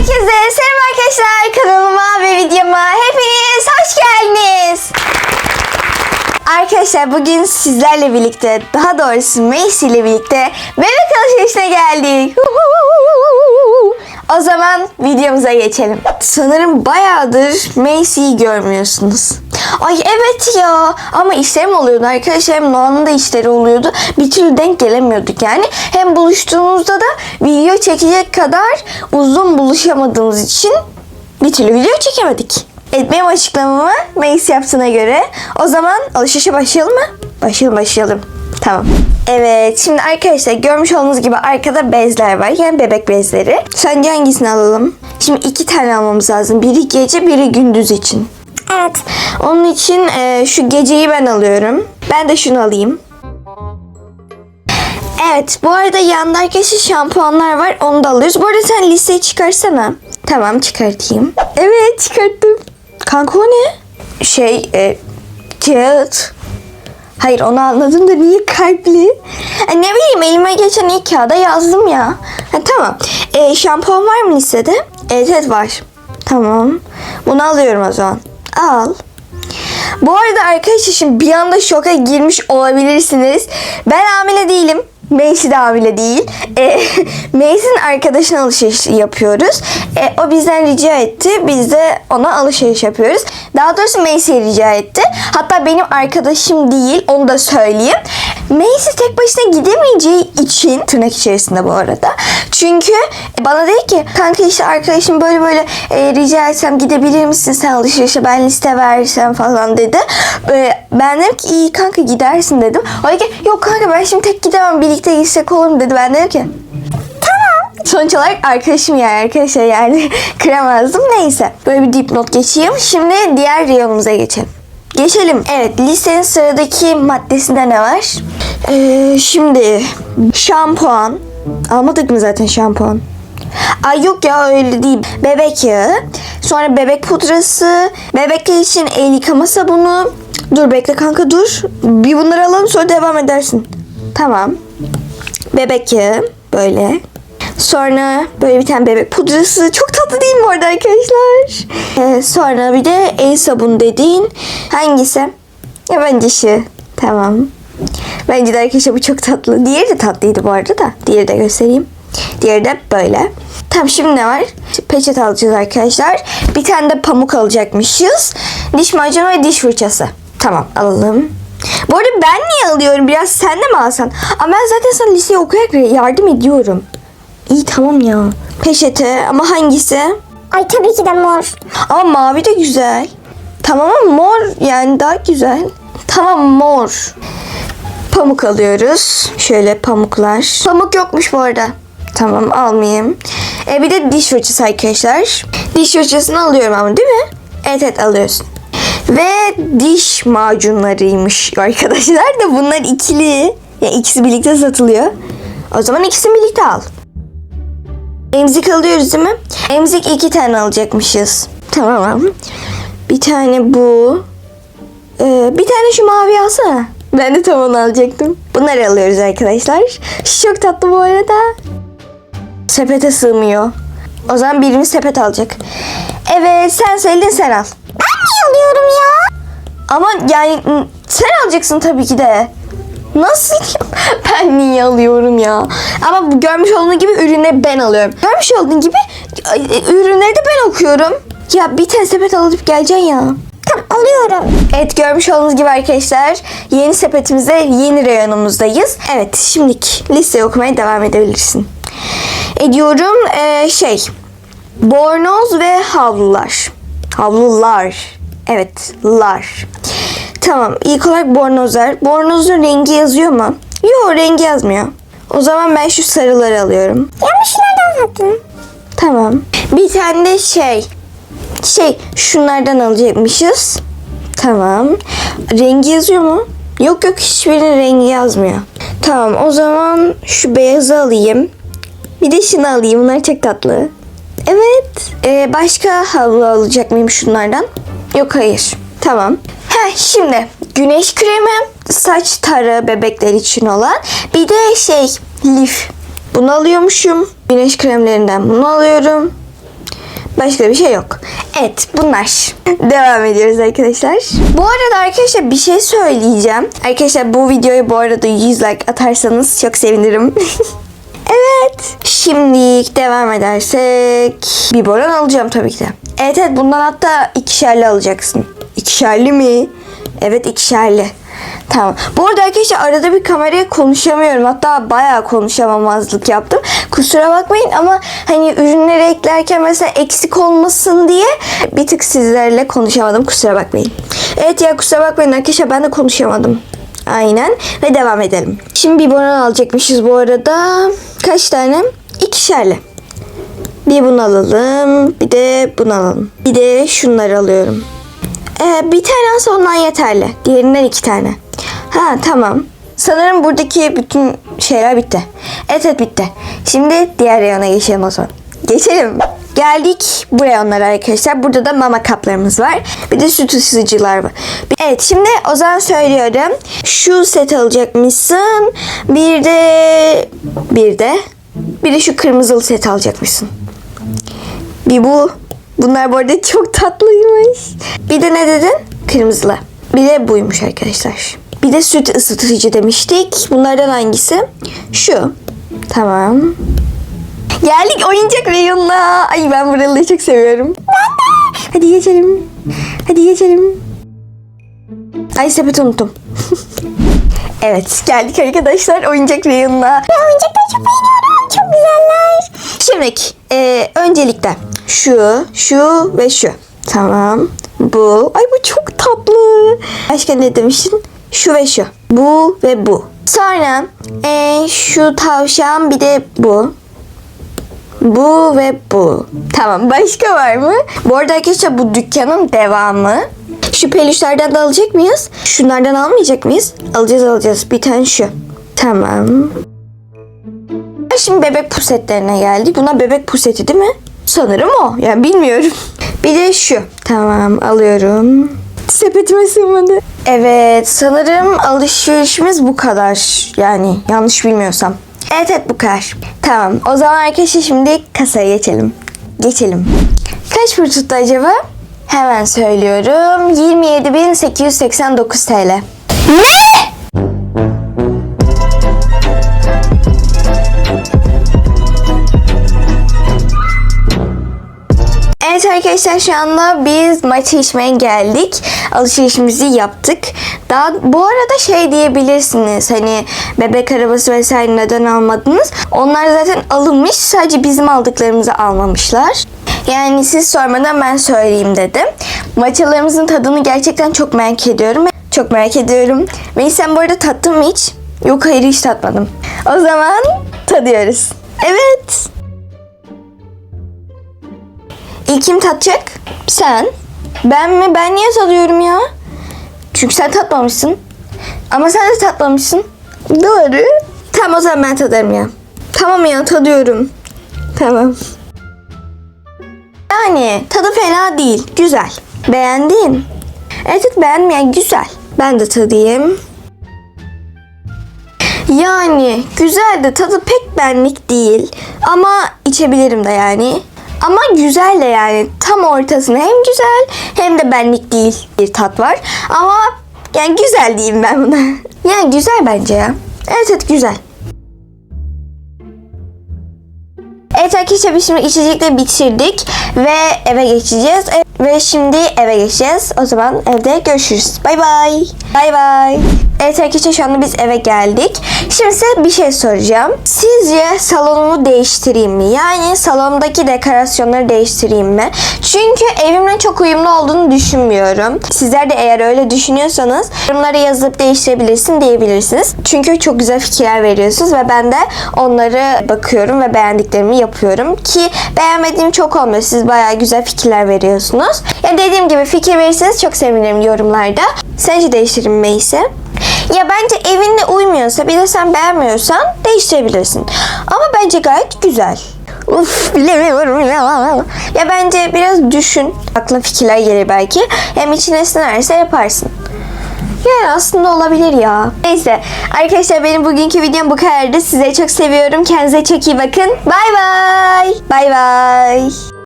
Herkese selam arkadaşlar kanalıma ve videoma hepiniz hoş geldiniz. Arkadaşlar bugün sizlerle birlikte daha doğrusu Macy ile birlikte bebek alışverişine geldik. O zaman videomuza geçelim. Sanırım bayağıdır Macy'yi görmüyorsunuz. Ay evet ya ama işlerim oluyordu arkadaşlar hem Noah'nın da işleri oluyordu. Bir türlü denk gelemiyorduk yani. Hem buluştuğumuzda da video çekecek kadar uzun buluşamadığımız için bir türlü video çekemedik. Evet benim açıklamamı Mace yaptığına göre o zaman alışverişe başlayalım mı? Başlayalım başlayalım. Tamam. Evet şimdi arkadaşlar görmüş olduğunuz gibi arkada bezler var. Yani bebek bezleri. Sence hangisini alalım? Şimdi iki tane almamız lazım. Biri gece biri gündüz için. Evet. Onun için e, şu geceyi ben alıyorum. Ben de şunu alayım. Evet bu arada yanda arkadaşlar şampuanlar var onu da alıyoruz. Bu arada sen listeyi çıkarsana. Tamam çıkartayım. Evet çıkarttım. Kanka o ne? Şey e, kağıt. Hayır onu anladım da niye kalpli? E, ne bileyim elime geçen ilk kağıda yazdım ya. Ha, tamam. E, şampuan var mı listede? Evet evet var. Tamam. Bunu alıyorum o zaman. Al. Bu arada arkadaşlar şimdi bir anda şoka girmiş olabilirsiniz. Ben hamile değilim. Macy de hamile değil. E, Macy'nin arkadaşına alışveriş yapıyoruz. E, o bizden rica etti. Biz de ona alışveriş yapıyoruz. Daha doğrusu Macy'ye rica etti. Hatta benim arkadaşım değil. Onu da söyleyeyim. Macy tek başına gidemeyeceği için tırnak içerisinde bu arada. Çünkü bana dedi ki kanka işte arkadaşım böyle böyle e, rica etsem gidebilir misin sen alışverişe ben liste versem falan dedi. E, ben dedim ki iyi kanka gidersin dedim. O dedi ki yok kanka ben şimdi tek gidemem birlikte gitsek olur mu dedi. Ben dedim ki. Sonuç olarak arkadaşım yani arkadaşlar yani kıramazdım. Neyse böyle bir dipnot geçeyim. Şimdi diğer reyonumuza geçelim. Geçelim. Evet listenin sıradaki maddesinde ne var? Ee, şimdi şampuan. Almadık mı zaten şampuan? Ay yok ya öyle değil. Bebek yağı. Sonra bebek pudrası. Bebekler için el yıkama sabunu. Dur bekle kanka dur. Bir bunları alalım sonra devam edersin. Tamam. Bebek yağı. Böyle. Sonra böyle bir tane bebek pudrası. Çok tatlı değil mi orada arkadaşlar? Ee, sonra bir de el sabunu dediğin hangisi? Ya bence şu. Tamam. Bence de arkadaşlar bu çok tatlı. Diğeri de tatlıydı bu arada da. Diğeri de göstereyim. Diğeri de böyle. Tamam şimdi ne var? Peçete alacağız arkadaşlar. Bir tane de pamuk alacakmışız. Diş macunu ve diş fırçası. Tamam alalım. Bu arada ben niye alıyorum? Biraz sen de mi alsan? Ama ben zaten sana listeyi okuyarak yardım ediyorum. İyi tamam ya. Peçete ama hangisi? Ay tabii ki de mor. Ama mavi de güzel. Tamam ama mor yani daha güzel. Tamam mor. Pamuk alıyoruz. Şöyle pamuklar. Pamuk yokmuş bu arada. Tamam almayayım. E bir de diş fırçası arkadaşlar. Diş fırçasını alıyorum ama değil mi? Evet evet alıyorsun. Ve diş macunlarıymış arkadaşlar da bunlar ikili. Yani ikisi birlikte satılıyor. O zaman ikisini birlikte al. Emzik alıyoruz değil mi? Emzik iki tane alacakmışız. Tamam. Bir tane bu. Ee, bir tane şu mavi alsana. Ben de tam onu alacaktım. Bunları alıyoruz arkadaşlar. Çok tatlı bu arada. Sepete sığmıyor. O zaman birimiz sepet alacak. Evet sen söyledin sen al. Ben niye alıyorum ya? Ama yani sen alacaksın tabii ki de. Nasıl? Ben niye alıyorum ya? Ama görmüş olduğun gibi ürünleri ben alıyorum. Görmüş olduğun gibi e, ürünleri de ben okuyorum. Ya bir tane sepet alıp geleceksin ya. Tamam alıyorum. Evet görmüş olduğunuz gibi arkadaşlar yeni sepetimizde yeni reyonumuzdayız. Evet şimdilik listeyi okumaya devam edebilirsin. Ediyorum ee, şey bornoz ve havlular. Havlular. Evet lar. Tamam ilk olarak bornozlar. Bornozun rengi yazıyor mu? Yok rengi yazmıyor. O zaman ben şu sarıları alıyorum. Yanlış nereden sattın? Tamam. Bir tane de şey. Şey şunlardan alacakmışız. Tamam. Rengi yazıyor mu? Yok yok hiçbirinin rengi yazmıyor. Tamam o zaman şu beyazı alayım. Bir de şunu alayım. Bunlar çok tatlı. Evet. Ee, başka havlu alacak mıyım şunlardan? Yok hayır. Tamam. Şimdi güneş kremi, saç tarı bebekler için olan. Bir de şey lif. Bunu alıyormuşum. Güneş kremlerinden bunu alıyorum. Başka bir şey yok. Evet bunlar. Devam ediyoruz arkadaşlar. Bu arada arkadaşlar bir şey söyleyeceğim. Arkadaşlar bu videoyu bu arada 100 like atarsanız çok sevinirim. evet. Şimdi devam edersek biberon alacağım tabii ki de. Evet evet bundan hatta ikişerli alacaksın. İkişerli mi? Evet ikişerli. Tamam. Bu arada arkadaşlar arada bir kameraya konuşamıyorum. Hatta bayağı konuşamamazlık yaptım. Kusura bakmayın ama hani ürünleri eklerken mesela eksik olmasın diye bir tık sizlerle konuşamadım. Kusura bakmayın. Evet ya kusura bakmayın arkadaşlar ben de konuşamadım. Aynen. Ve devam edelim. Şimdi bir boran alacakmışız bu arada. Kaç tane? İkişerli. Bir bunu alalım. Bir de bunu alalım. Bir de şunları alıyorum. Ee, bir tane alsa ondan yeterli. Diğerinden iki tane. Ha tamam. Sanırım buradaki bütün şeyler bitti. Evet evet bitti. Şimdi diğer reyona geçelim o zaman. Geçelim. Geldik bu reyonlara arkadaşlar. Burada da mama kaplarımız var. Bir de süt ısıtıcılar var. Evet şimdi o zaman söylüyorum. Şu set alacakmışsın. Bir de bir de bir de şu kırmızılı set alacakmışsın. Bir bu. Bunlar bu arada çok tatlıymış. Bir de ne dedin? Kırmızılı. Bir de buymuş arkadaşlar. Bir de süt ısıtıcı demiştik. Bunlardan hangisi? Şu. Tamam. Geldik oyuncak reyonuna. Ay ben buraları çok seviyorum. Hadi geçelim. Hadi geçelim. Ay sepeti unuttum. evet geldik arkadaşlar oyuncak reyonuna. Ben oyuncakları çok beğeniyorum. Çok güzeller. Şimdi e, öncelikle şu, şu ve şu. Tamam. Bu. Ay bu çok tatlı. Başka ne demiştin? Şu ve şu. Bu ve bu. Sonra e, şu tavşan bir de bu. Bu ve bu. Tamam başka var mı? Bu arada arkadaşlar bu dükkanın devamı. Şu peluşlardan da alacak mıyız? Şunlardan almayacak mıyız? Alacağız alacağız. Bir tane şu. Tamam. Şimdi bebek pusetlerine geldik. Buna bebek puseti değil mi? Sanırım o. Yani bilmiyorum. Bir de şu. Tamam alıyorum. Sepetime sığmadı. Evet sanırım alışverişimiz bu kadar. Yani yanlış bilmiyorsam. Evet evet bu kadar. Tamam o zaman arkadaşlar şimdi kasaya geçelim. Geçelim. Kaç para tuttu acaba? Hemen söylüyorum. 27.889 TL. Ne? Arkadaşlar şu anda biz maçı içmeye geldik. Alışverişimizi yaptık. Daha bu arada şey diyebilirsiniz hani bebek arabası vesaire neden almadınız? Onlar zaten alınmış sadece bizim aldıklarımızı almamışlar. Yani siz sormadan ben söyleyeyim dedim. Maçalarımızın tadını gerçekten çok merak ediyorum. Çok merak ediyorum. Ve sen bu arada tattın mı hiç? Yok hayır hiç tatmadım. O zaman tadıyoruz. Evet. İlk kim tatacak? Sen. Ben mi? Ben niye tadıyorum ya? Çünkü sen tatmamışsın. Ama sen de tatmamışsın. Doğru. Tamam o zaman ben tadarım ya. Tamam ya tadıyorum. Tamam. Yani tadı fena değil. Güzel. Beğendin. Evet beğenmeyen güzel. Ben de tadayım. Yani güzel de tadı pek benlik değil. Ama içebilirim de yani. Ama güzel de yani tam ortasında hem güzel hem de benlik değil bir tat var. Ama yani güzel diyeyim ben buna. Yani güzel bence ya. Evet evet güzel. Evet arkadaşlar biz şimdi içecekleri bitirdik ve eve geçeceğiz. Ve şimdi eve geçeceğiz. O zaman evde görüşürüz. Bay bay. Bay bay. Evet arkadaşlar şu anda biz eve geldik. Şimdi size bir şey soracağım. Sizce salonumu değiştireyim mi? Yani salondaki dekorasyonları değiştireyim mi? Çünkü evimle çok uyumlu olduğunu düşünmüyorum. Sizler de eğer öyle düşünüyorsanız yorumlara yazıp değiştirebilirsin diyebilirsiniz. Çünkü çok güzel fikirler veriyorsunuz ve ben de onları bakıyorum ve beğendiklerimi yapıyorum. Ki beğenmediğim çok olmuyor. Siz bayağı güzel fikirler veriyorsunuz. Yani dediğim gibi fikir verirseniz çok sevinirim yorumlarda. Sence değiştirilmeyse? Ya bence evinle uymuyorsa bir de sen beğenmiyorsan değiştirebilirsin. Ama bence gayet güzel. Uf bilemiyorum ya. Ya bence biraz düşün. Aklına fikirler gelir belki. Hem içine sinerse yaparsın. Yani aslında olabilir ya. Neyse arkadaşlar benim bugünkü videom bu kadardı. Size çok seviyorum. Kendinize çok iyi bakın. Bay bay. Bay bay.